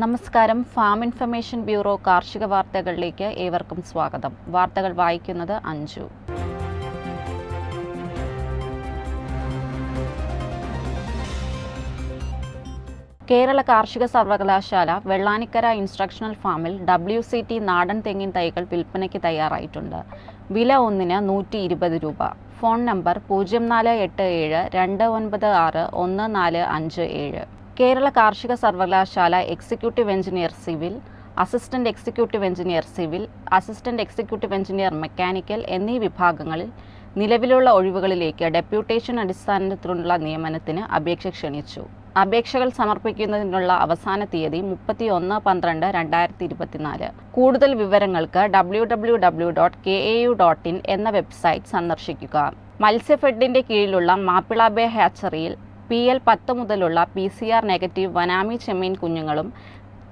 നമസ്കാരം. Farm information bureau കാർഷിക വാർത്തകളിലേക്ക് ഏവർക്കും സ്വാഗതം. വാർത്തകൾ വായിക്കുന്നത് അഞ്ജു. കേരള കാർഷിക സർവകലാശാല വെള്ളാനിക്കര ഇൻസ്ട്രക്ഷണൽ ഫാമിൽ ഡബ്ല്യു സി ടി നാടൻ തെങ്ങിൻ തൈകൾ വിൽപ്പനയ്ക്ക് തയ്യാറായിട്ടുണ്ട്. വില ഒന്നിന് നൂറ്റി ഇരുപത് രൂപ. ഫോൺ നമ്പർ പൂജ്യം നാല് എട്ട് ഏഴ് രണ്ട് ഒൻപത് ആറ് ഒന്ന് നാല് അഞ്ച് ഏഴ്. കേരള കാർഷിക സർവകലാശാല executive engineer civil assistant executive engineer civil assistant executive engineer mechanical എന്നീ വിഭാഗങ്ങളിൽ നിലവിലുള്ള ഒഴിവുകളിലേക്ക് ഡെപ്യൂട്ടേഷൻ അടിസ്ഥാനത്തിലുള്ള നിയമനത്തിന് അപേക്ഷ ക്ഷണിച്ചു. അപേക്ഷകൾ സമർപ്പിക്കുന്നതിനുള്ള അവസാന തീയതി മുപ്പത്തി ഒന്ന് പന്ത്രണ്ട് രണ്ടായിരത്തി ഇരുപത്തിനാല് കൂടുതൽ വിവരങ്ങൾക്ക് W W W dot K A U dot in എന്ന വെബ്സൈറ്റ് സന്ദർശിക്കുക. മത്സ്യഫെഡിന്റെ കീഴിലുള്ള മാപ്പിള ഹാച്ചറിയിൽ പി എൽ പത്ത് മുതലുള്ള പി സി ആർ നെഗറ്റീവ് വനാമി ചെമ്മീൻ കുഞ്ഞുങ്ങളും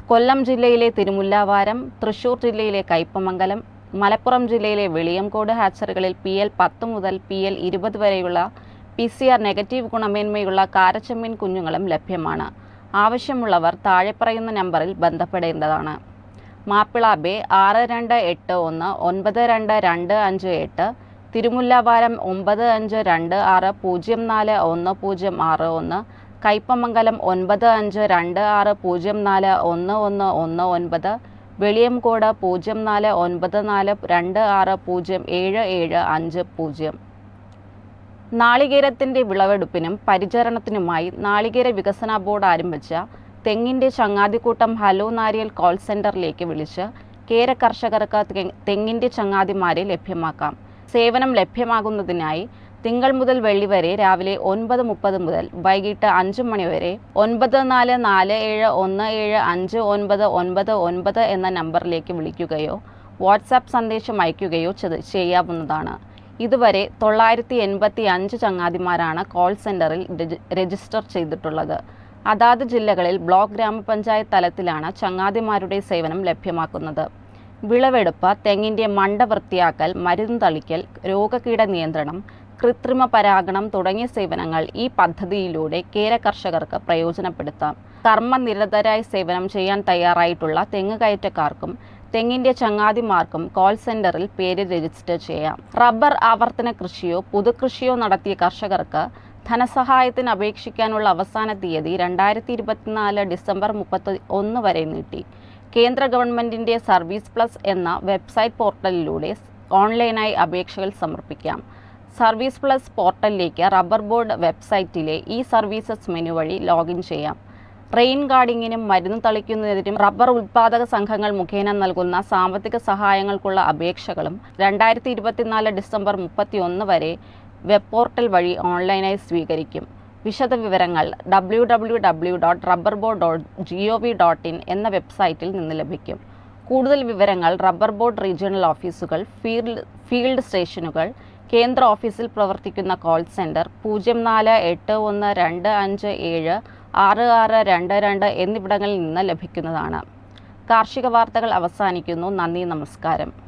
കൊല്ലം ജില്ലയിലെ തിരുമുല്ലാവാരം തൃശൂർ ജില്ലയിലെ കയ്പമംഗലം മലപ്പുറം ജില്ലയിലെ വെളിയംകോട് ഹാച്ചറികളിൽ പി എൽ പത്ത് മുതൽ പി എൽ ഇരുപത് വരെയുള്ള പി സി ആർ നെഗറ്റീവ് ഗുണമേന്മയുള്ള കാരച്ചെമ്മീൻ കുഞ്ഞുങ്ങളും ലഭ്യമാണ്. ആവശ്യമുള്ളവർ താഴെ പറയുന്ന നമ്പറിൽ ബന്ധപ്പെടേണ്ടതാണ്. മാപ്പിള ബേ ആറ് രണ്ട് എട്ട് ഒന്ന് ഒൻപത് രണ്ട് രണ്ട് അഞ്ച് എട്ട് തിരുമുല്ലാവാരം ഒമ്പത് അഞ്ച് രണ്ട് ആറ് പൂജ്യം നാല് ഒന്ന് പൂജ്യം ആറ് ഒന്ന് കയ്പമംഗലം ഒൻപത് അഞ്ച് രണ്ട് ആറ് പൂജ്യം നാല് ഒന്ന് ഒന്ന് ഒന്ന് ഒൻപത് വെളിയംകോട് പൂജ്യം നാല് ഒൻപത് നാല് രണ്ട് ആറ് പൂജ്യം ഏഴ് ഏഴ് അഞ്ച് പൂജ്യം. നാളികേരത്തിന്റെ വിളവെടുപ്പിനും പരിചരണത്തിനുമായി നാളികേര വികസന ബോർഡ് ആരംഭിച്ച തെങ്ങിന്റെ ചങ്ങാതിക്കൂട്ടം ഹലോ നാരിയൽ കോൾ സെന്ററിലേക്ക് വിളിച്ച് കേര കർഷകർക്ക് തെങ്ങിന്റെ ചങ്ങാതിമാരെ ലഭ്യമാക്കാം. സേവനം ലഭ്യമാകുന്നതിനായി തിങ്കൾ മുതൽ വെള്ളി വരെ രാവിലെ ഒൻപത് മുപ്പത് മുതൽ വൈകിട്ട് അഞ്ച് മണി വരെ ഒൻപത് നാല് നാല് ഏഴ് ഒന്ന് ഏഴ് അഞ്ച് ഒൻപത് ഒൻപത് ഒൻപത് എന്ന നമ്പറിലേക്ക് വിളിക്കുകയോ വാട്സാപ്പ് സന്ദേശം അയയ്ക്കുകയോ ചെയ്യാവുന്നതാണ്. ഇതുവരെ തൊള്ളായിരത്തി എൺപത്തി അഞ്ച് ചങ്ങാതിമാരാണ് കോൾ സെന്ററിൽ രജിസ്റ്റർ ചെയ്തിട്ടുള്ളത്. അതാത് ജില്ലകളിൽ ബ്ലോക്ക് ഗ്രാമപഞ്ചായത്ത് തലത്തിലാണ് ചങ്ങാതിമാരുടെ സേവനം ലഭ്യമാക്കുന്നത്. വിളവെടുപ്പ് തെങ്ങിന്റെ മണ്ട വൃത്തിയാക്കൽ മരുന്ന് തളിക്കൽ രോഗകീട നിയന്ത്രണം കൃത്രിമ പരാഗണം തുടങ്ങിയ സേവനങ്ങൾ ഈ പദ്ധതിയിലൂടെ കേര കർഷകർക്ക് പ്രയോജനപ്പെടുത്താം. കർമ്മനിരതരായി സേവനം ചെയ്യാൻ തയ്യാറായിട്ടുള്ള തെങ്ങ് കയറ്റക്കാർക്കും തെങ്ങിന്റെ ചങ്ങാതിമാർക്കും കോൾ സെന്ററിൽ പേര് രജിസ്റ്റർ ചെയ്യാം. റബ്ബർ ആവർത്തന കൃഷിയോ പുതുകൃഷിയോ നടത്തിയ കർഷകർക്ക് ധനസഹായത്തിന് അപേക്ഷിക്കാനുള്ള അവസാന തീയതി രണ്ടായിരത്തി ഇരുപത്തിനാല് ഡിസംബർ മുപ്പത്തി ഒന്ന് വരെ നീട്ടി. കേന്ദ്ര ഗവൺമെന്റിന്റെ സർവീസ് പ്ലസ് എന്ന വെബ്സൈറ്റ് പോർട്ടലിലൂടെ ഓൺലൈനായി അപേക്ഷകൾ സമർപ്പിക്കാം. സർവീസ് പ്ലസ് പോർട്ടലിലേക്ക് റബ്ബർ ബോർഡ് വെബ്സൈറ്റിലെ ഇ സർവീസസ് മെനു വഴി ലോഗിൻ ചെയ്യാം. റെയിൻ ഗാർഡിങ്ങിനും മരുന്ന് തളിക്കുന്നതിനും റബ്ബർ ഉൽപ്പാദക സംഘങ്ങൾ മുഖേന നൽകുന്ന സാമ്പത്തിക സഹായങ്ങൾക്കുള്ള അപേക്ഷകളും രണ്ടായിരത്തി ഇരുപത്തിനാല് ഡിസംബർ മുപ്പത്തി ഒന്ന് വരെ വെബ് പോർട്ടൽ വഴി ഓൺലൈനായി സ്വീകരിക്കും. വിശദ W W W W dot rubber board dot G O V dot in എന്ന വെബ്സൈറ്റിൽ നിന്ന് ലഭിക്കും. കൂടുതൽ വിവരങ്ങൾ റബ്ബർ ബോർഡ് റീജിയണൽ ഓഫീസുകൾ ഫീൽഡ് ഫീൽഡ് സ്റ്റേഷനുകൾ കേന്ദ്ര ഓഫീസിൽ പ്രവർത്തിക്കുന്ന കോൾ സെന്റർ പൂജ്യം നാല് എട്ട് ഒന്ന് രണ്ട് അഞ്ച് ഏഴ് ആറ് ആറ് രണ്ട് രണ്ട് എന്നിവിടങ്ങളിൽ നിന്ന് ലഭിക്കുന്നതാണ്. കാർഷിക വാർത്തകൾ അവസാനിക്കുന്നു. നന്ദി നമസ്കാരം.